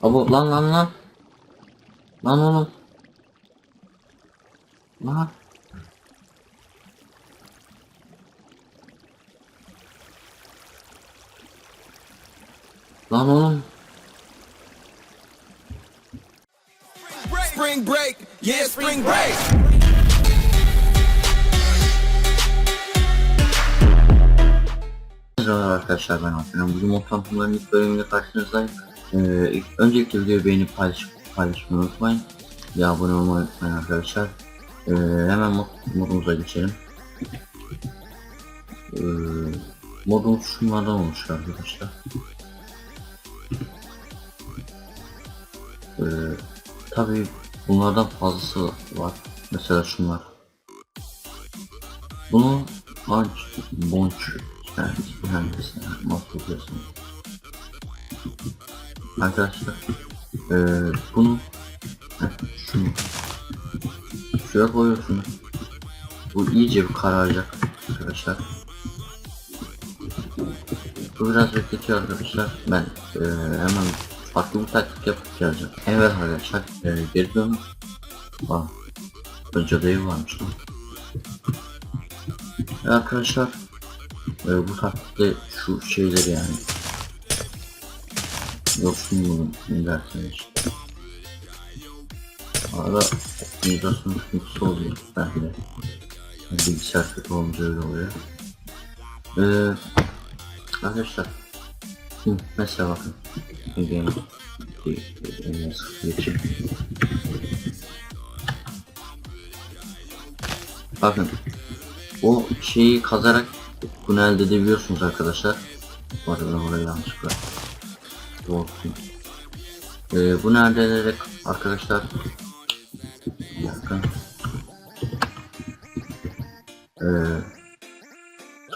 Abo lan lan lan. Lan oğlum. Lan. Lan oğlum. Spring break, yeah, spring break. Merhaba arkadaşlar ben Hakan. Bugün mod tanıtımlarının ilk bölümünde karşınızdayım. Ee, öncelikle videoyu beğenip paylaş, paylaşmayı unutmayın. Bir abone olmayı unutmayın arkadaşlar. Ee, hemen mod, modumuza geçelim. Ee, modumuz şunlardan oluşuyor arkadaşlar. Ee, tabii bunlardan fazlası var. Mesela şunlar. Bunu Bunch, bunch, yani mühendisine nasıl yapıyorsunuz? Arkadaşlar, eee bunu, şunu, şuraya koyuyorsunuz. Bu iyice bir kararacak arkadaşlar. Bu biraz bekletiyor arkadaşlar. Ben eee, hemen farklı bir taktik yapıp. Evet arkadaşlar, eee, geri dönün. Aa, önce değil varmış lan. Ya arkadaşlar e, bu taktikte şu şeyleri yani yok şunu bulun işte arada optimizasyon sıkıntısı oluyor. Belki de. Bilgisayar kötü olunca öyle oluyor. Ee, arkadaşlar şimdi mesela bakın. Game geçeyim. Bakın o şeyi kazarak bunu elde edebiliyorsunuz arkadaşlar. Bu arada oraya yanlışlıkla doğrulttum. Ee, bunu elde ederek arkadaşlar bir dakika. Ee,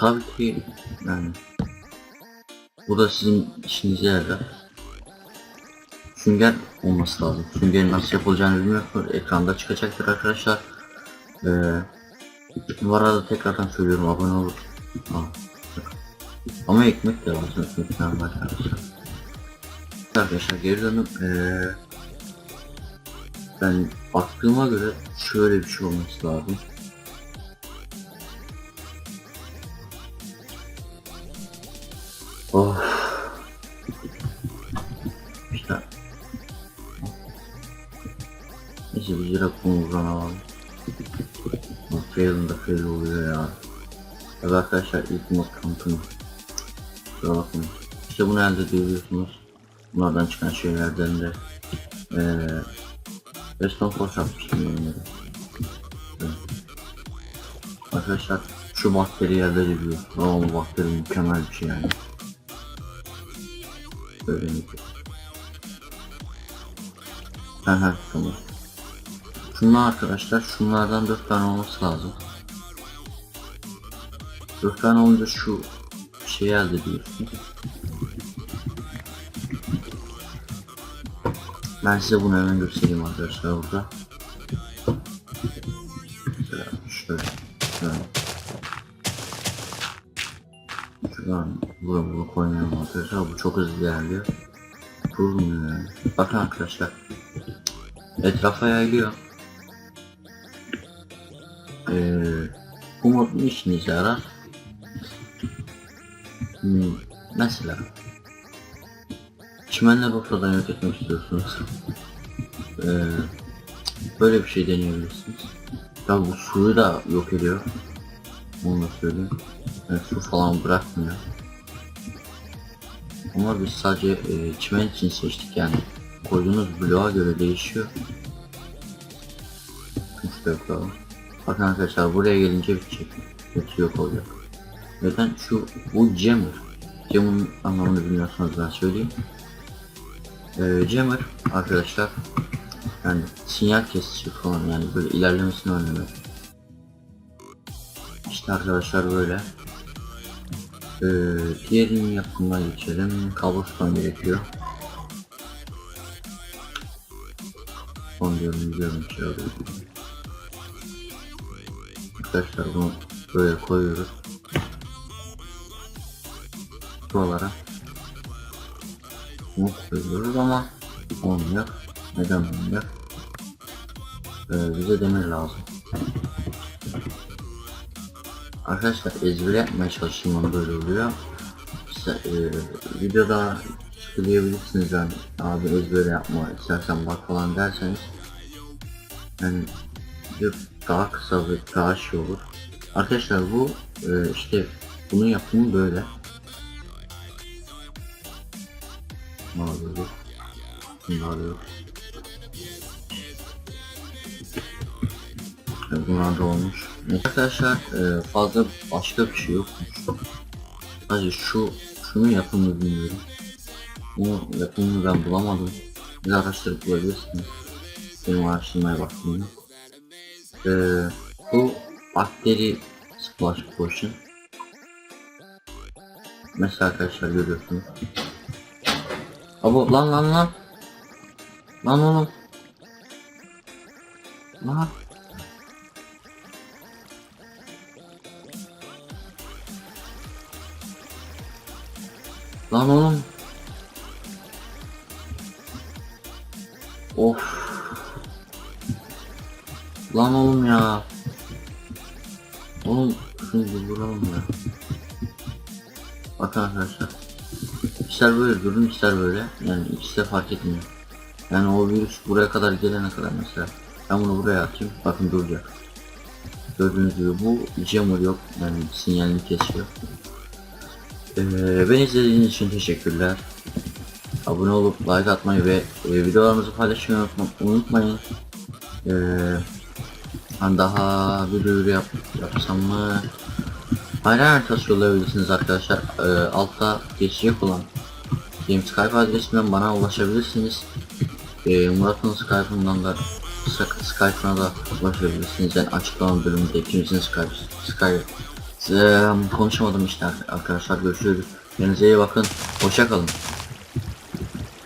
tabii ki yani bu da sizin işinize yarar. Sünger olması lazım. Süngerin nasıl yapılacağını bilmiyorsunuz. Ekranda çıkacaktır arkadaşlar. Ee, bu arada tekrardan söylüyorum abone bak. Ama ekmek de lazım. Ekmek arkadaşlar. Arkadaşlar geri dönüp ee, ben baktığıma göre şöyle bir şey olması lazım. Oh. İşte. Neyse bir lira kumurdan alalım. Fail'ın da fail oluyor ya. Evet arkadaşlar ilk mod tanıtımı. Kusura bakmayın. İşte bunu elde edebiliyorsunuz. Bunlardan çıkan şeylerden de eee Reston Force atmıştım onları. Evet. Arkadaşlar şu bakteri elde edebiliyor. Ama bu bakteri mükemmel bir şey yani. Mi? Ha ha tamam. Şunlar arkadaşlar şunlardan 4 tane olması lazım. 4 tane olunca şu şeyi elde ediyorsun. Ben size bunu hemen göstereyim arkadaşlar burada. Şöyle. Şöyle. Şuradan bunu, bunu koymayalım arkadaşlar. Bu çok hızlı ilerliyor. Durmuyor yani. Bakın arkadaşlar. Etrafa yayılıyor. Ee, bu mod ne işinize yarar? Hmm, mesela çimenleri ortadan yok etmek istiyorsunuz. Ee, böyle bir şey deneyebilirsiniz. Tabi bu suyu da yok ediyor. Onu da söyleyeyim. Yani su falan bırakmıyor. Ama biz sadece e, çimen için seçtik yani. Koyduğunuz bloğa göre değişiyor. Şurada yapalım. Bakın arkadaşlar buraya gelince bitecek. Hepsi yok olacak. Neden? Şu bu jammer. Jammer'ın anlamını bilmiyorsanız ben söyleyeyim. Ee, jammer arkadaşlar yani sinyal kesici falan yani böyle ilerlemesini önlemek. İşte arkadaşlar böyle. Ee, diğerinin yapımına geçelim. Cobblestone gerekiyor. Son diyorum biliyorum şey. Arkadaşlar bunu böyle koyuyoruz. Buralara. Bunu koyuyoruz ama Olmuyor. Neden olmuyor? Ee, bize demir lazım. Arkadaşlar ezbere yapmaya çalıştığım an böyle oluyor. İşte, e, videoda sıkılabilirsiniz yani abi ezbere yapma istersen bak falan derseniz yani daha kısa ve daha şey olur. Arkadaşlar bu e, işte bunun yapımı böyle. Ne alıyoruz? Bunu alıyoruz. E, Bunlar da olmuş. Arkadaşlar e, fazla başka bir şey yok. Sadece şu şunun yapımını bilmiyorum. Bu yapımını ben bulamadım. Siz araştırıp bulabilirsiniz. Benim araştırmaya baktım yok. Ee, bu bakteri splash potion. Mesela arkadaşlar görüyorsunuz. Abo lan lan lan. Lan oğlum. Lan. Lan oğlum. Of. Lan oğlum ya. Oğlum şunu durduralım ya. Bakın arkadaşlar. İster böyle durun ister böyle. Yani ikisi de fark etmiyor. Yani o virüs buraya kadar gelene kadar mesela. Ben bunu buraya atayım. Bakın duracak. Gördüğünüz gibi bu jammer yok. Yani sinyalini kesiyor. Ee, beni izlediğiniz için teşekkürler. Abone olup like atmayı ve e, videolarımızı paylaşmayı unutma- unutmayın. Ee, ben daha bir duyuru yap, yapsam mı? Hayran haritası yollayabilirsiniz arkadaşlar. Ee, altta geçecek olan Skype adresimden bana ulaşabilirsiniz. Ee, Murat'ın Skype'ından da Sk- Skype'ına da ulaşabilirsiniz. Yani açıklama bölümünde ikimizin Skype, Skype Ee, konuşamadım işte arkadaşlar görüşürüz. Kendinize iyi bakın. Hoşça kalın.